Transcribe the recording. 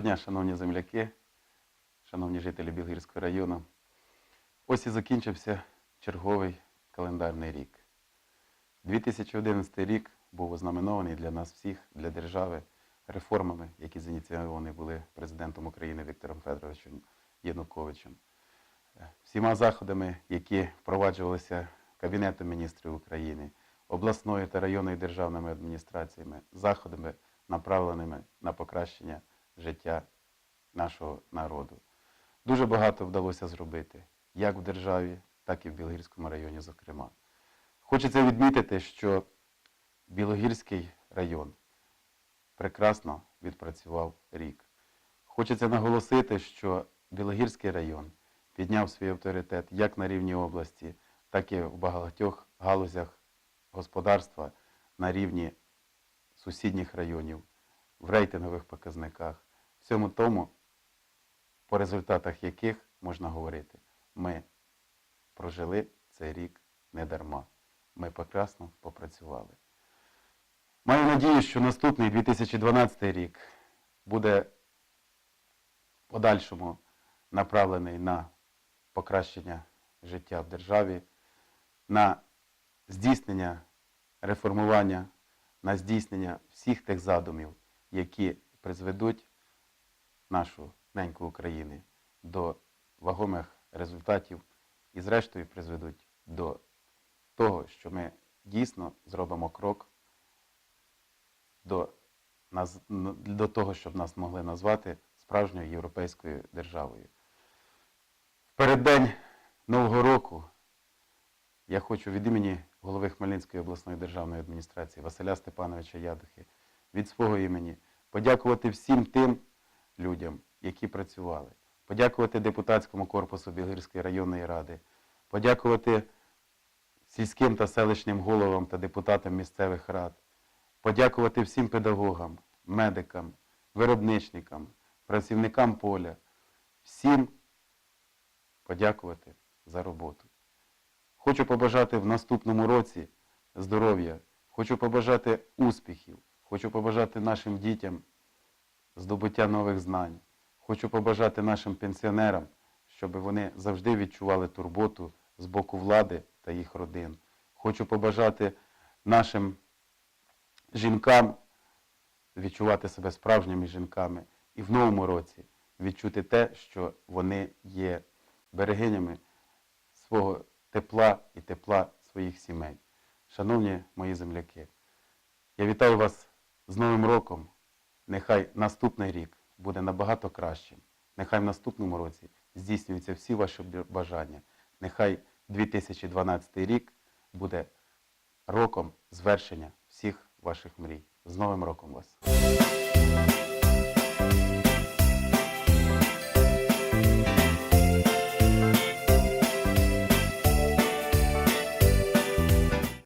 Доброго дня, шановні земляки, шановні жителі Білгірського району. Ось і закінчився черговий календарний рік. 2011 рік був ознаменований для нас всіх, для держави, реформами, які зініційовані були президентом України Віктором Федоровичем Януковичем. Всіма заходами, які впроваджувалися Кабінетом міністрів України, обласною та районною державними адміністраціями, заходами, направленими на покращення життя нашого народу. Дуже багато вдалося зробити, як в державі, так і в Білогірському районі, зокрема. Хочеться відмітити, що Білогірський район прекрасно відпрацював рік. Хочеться наголосити, що Білогірський район підняв свій авторитет як на рівні області, так і в багатьох галузях господарства на рівні сусідніх районів, в рейтингових показниках. Всьому тому, по результатах яких можна говорити, ми прожили цей рік не дарма. Ми прекрасно попрацювали. Маю надію, що наступний 2012 рік буде подальшому направлений на покращення життя в державі, на здійснення реформування, на здійснення всіх тих задумів, які призведуть нашу неньку України до вагомих результатів і, зрештою, призведуть до того, що ми дійсно зробимо крок до, до того, щоб нас могли назвати справжньою європейською державою. В переддень Нового року я хочу від імені голови Хмельницької обласної державної адміністрації Василя Степановича Ядухи від свого імені подякувати всім тим людям, які працювали, подякувати депутатському корпусу Білгірської районної ради, подякувати сільським та селищним головам та депутатам місцевих рад, подякувати всім педагогам, медикам, виробничникам, працівникам поля, всім подякувати за роботу. Хочу побажати в наступному році здоров'я, хочу побажати успіхів, хочу побажати нашим дітям здобуття нових знань. Хочу побажати нашим пенсіонерам, щоб вони завжди відчували турботу з боку влади та їх родин. Хочу побажати нашим жінкам відчувати себе справжніми жінками і в новому році відчути те, що вони є берегинями свого тепла і тепла своїх сімей. Шановні мої земляки, я вітаю вас з Новим роком. Нехай наступний рік буде набагато кращим. Нехай в наступному році здійснюються всі ваші бажання. Нехай 2012 рік буде роком звершення всіх ваших мрій. З Новим роком вас!